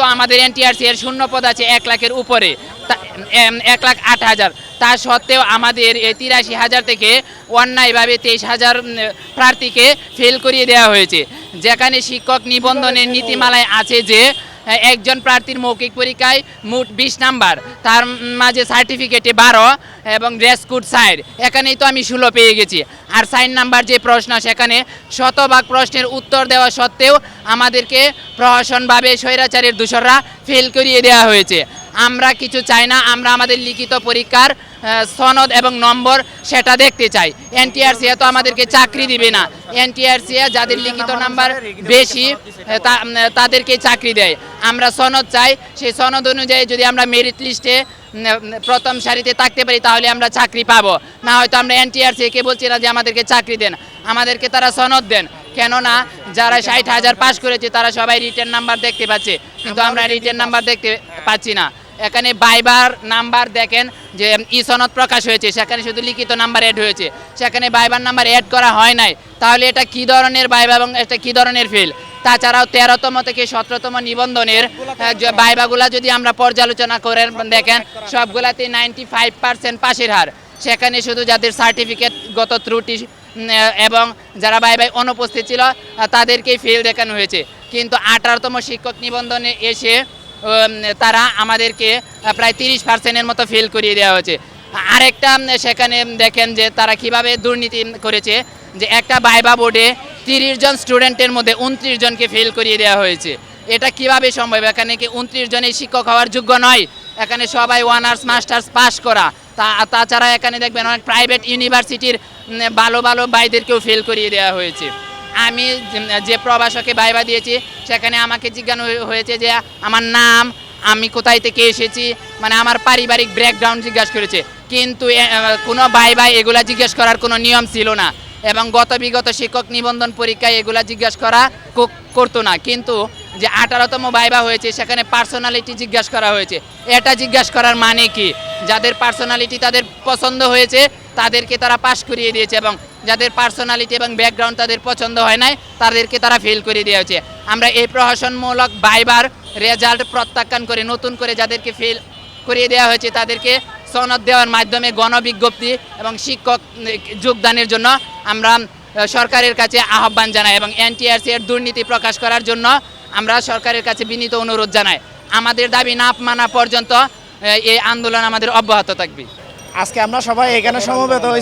যেহেতু আমাদের এনটিআরসি এর শূন্য পদ আছে এক লাখের উপরে। এক লাখ আট হাজার। তা সত্ত্বেও আমাদের এই তিরাশি হাজার থেকে অন্যায়ভাবে তেইশ হাজার প্রার্থীকে ফেল করিয়ে দেওয়া হয়েছে। যেখানে শিক্ষক নিবন্ধনের নীতিমালায় আছে যে একজন প্রার্থীর মৌখিক পরীক্ষায় মোট বিশ নাম্বার। তার মাঝে সার্টিফিকেটে বারো এবং ড্রেস কোড সাইড এখানেই তো আমি ষোলো পেয়ে গেছি। আর সাইন নাম্বার যে প্রশ্ন, সেখানে শতভাগ প্রশ্নের উত্তর দেওয়া সত্ত্বেও আমাদেরকে প্রহসনভাবে স্বৈরাচারের দূষররা ফেল করিয়ে দেওয়া হয়েছে। আমরা কিছু চাই না, আমরা আমাদের লিখিত পরীক্ষার সনদ এবং নম্বর সেটা দেখতে চাই। এনটিআরসি তো আমাদেরকে চাকরি দিবে না। এনটিআরসি যাদের লিখিত নাম্বার বেশি তাদেরকে চাকরি দেয়। আমরা সনদ চাই, সেই সনদ অনুযায়ী যদি আমরা মেরিট লিস্টে প্রথম সারিতে থাকতে পারি, তাহলে আমরা চাকরি পাবো। না হয়তো আমরা এনটিআরসি কে বলছি না যে আমাদেরকে চাকরি দেন। আমাদেরকে তারা সনদ দেন। কেননা যারা ষাট হাজার পাস করেছে, তারা সবাই রিটার্ন নাম্বার দেখতে পাচ্ছে। কিন্তু আমরা রিটার্ন নাম্বার দেখতে পাচ্ছি না। এখানে বাইবার নাম্বার দেখেন যে ই প্রকাশ হয়েছে, সেখানে শুধু লিখিত নাম্বার অ্যাড হয়েছে। সেখানে বাইবার নাম্বার অ্যাড করা হয় নাই। তাহলে এটা কি ধরনের বাইবা এবং এটা কি ধরনের ফিল তাছাড়াও তেরোতম থেকে সতেরোতম নিবন্ধনের বাইবাগুলা যদি আমরা পর্যালোচনা করে দেখেন সবগুলাতে নাইনটি ফাইভ পার্সেন্ট পাশের হার। সেখানে শুধু যাদের সার্টিফিকেট গত ত্রুটি এবং যারা বাই বাই অনুপস্থিত ছিল তাদেরকেই ফেল দেখানো হয়েছে। কিন্তু আঠারোতম শিক্ষক নিবন্ধনে এসে তারা আমাদেরকে প্রায় তিরিশ পার্সেন্টের মতো ফেল করিয়ে দেওয়া হয়েছে। আরেকটা সেখানে দেখেন যে তারা কীভাবে দুর্নীতি করেছে, যে একটা বাইবা বোর্ডে তিরিশ জন স্টুডেন্টের মধ্যে উনত্রিশ জনকে ফেল করিয়ে দেওয়া হয়েছে। এটা কীভাবে সম্ভব? এখানে কি উনত্রিশ জনের শিক্ষক হওয়ার যোগ্য নয়? এখানে সবাই ওয়ানার্স মাস্টার্স পাস করা। তা, তাছাড়া এখানে দেখবেন অনেক প্রাইভেট ইউনিভার্সিটির ভালো ভালো ভাইদেরকেও ফেল করিয়ে দেওয়া হয়েছে। আমি যে- প্রবাসকে বাইবা দিয়েছি, সেখানে আমাকে জিজ্ঞাসা হয়ে- হয়েছে যে, আমার নাম, আমি কোথায় থেকে এসেছি? মানে আমার পারিবারিক ব্যাকগ্রাউন্ড জিজ্ঞাসা করেছে। কিন্তু কোনো বাই বাই এগুলা জিজ্ঞেস করার কোনো নিয়ম ছিল না। এবং গত বিগত শিক্ষক নিবন্ধন পরীক্ষায় এগুলা জিজ্ঞাসা করা করতো না। কিন্তু, যে আঠারোতম বাইবা হয়েছে, সেখানে পার্সোনালিটি জিজ্ঞাসা করা হয়েছে। এটা জিজ্ঞাসা করার মানে কি? যাদের পার্সোনালিটি তাদের পছন্দ হয়েছে তাদেরকে তারা পাশ করিয়ে দিয়েছে এবং যাদের পার্সোনালিটি এবং ব্যাকগ্রাউন্ড তাদের পছন্দ হয় নাই, তাদেরকে তারা ফেল করে দেওয়া হয়েছে। আমরা এই প্রহসনমূলক বাইবার রেজাল্ট প্রত্যাখ্যান করে, নতুন করে যাদেরকে ফেল করিয়ে দেওয়া হয়েছে, তাদেরকে সনদ দেওয়ার মাধ্যমে গণবিজ্ঞপ্তি এবং শিক্ষক যোগদানের জন্য আমরা সরকারের কাছে আহ্বান জানাই এবং এনটিআরসি এর দুর্নীতি প্রকাশ করার জন্য আমরা সরকারের কাছে বিনীত অনুরোধ জানাই। আমাদের দাবি না মানা পর্যন্ত এই আন্দোলন আমাদের অব্যাহত থাকবে। আজকে আমরা সবাই এখানে সমবেত হয়েছি।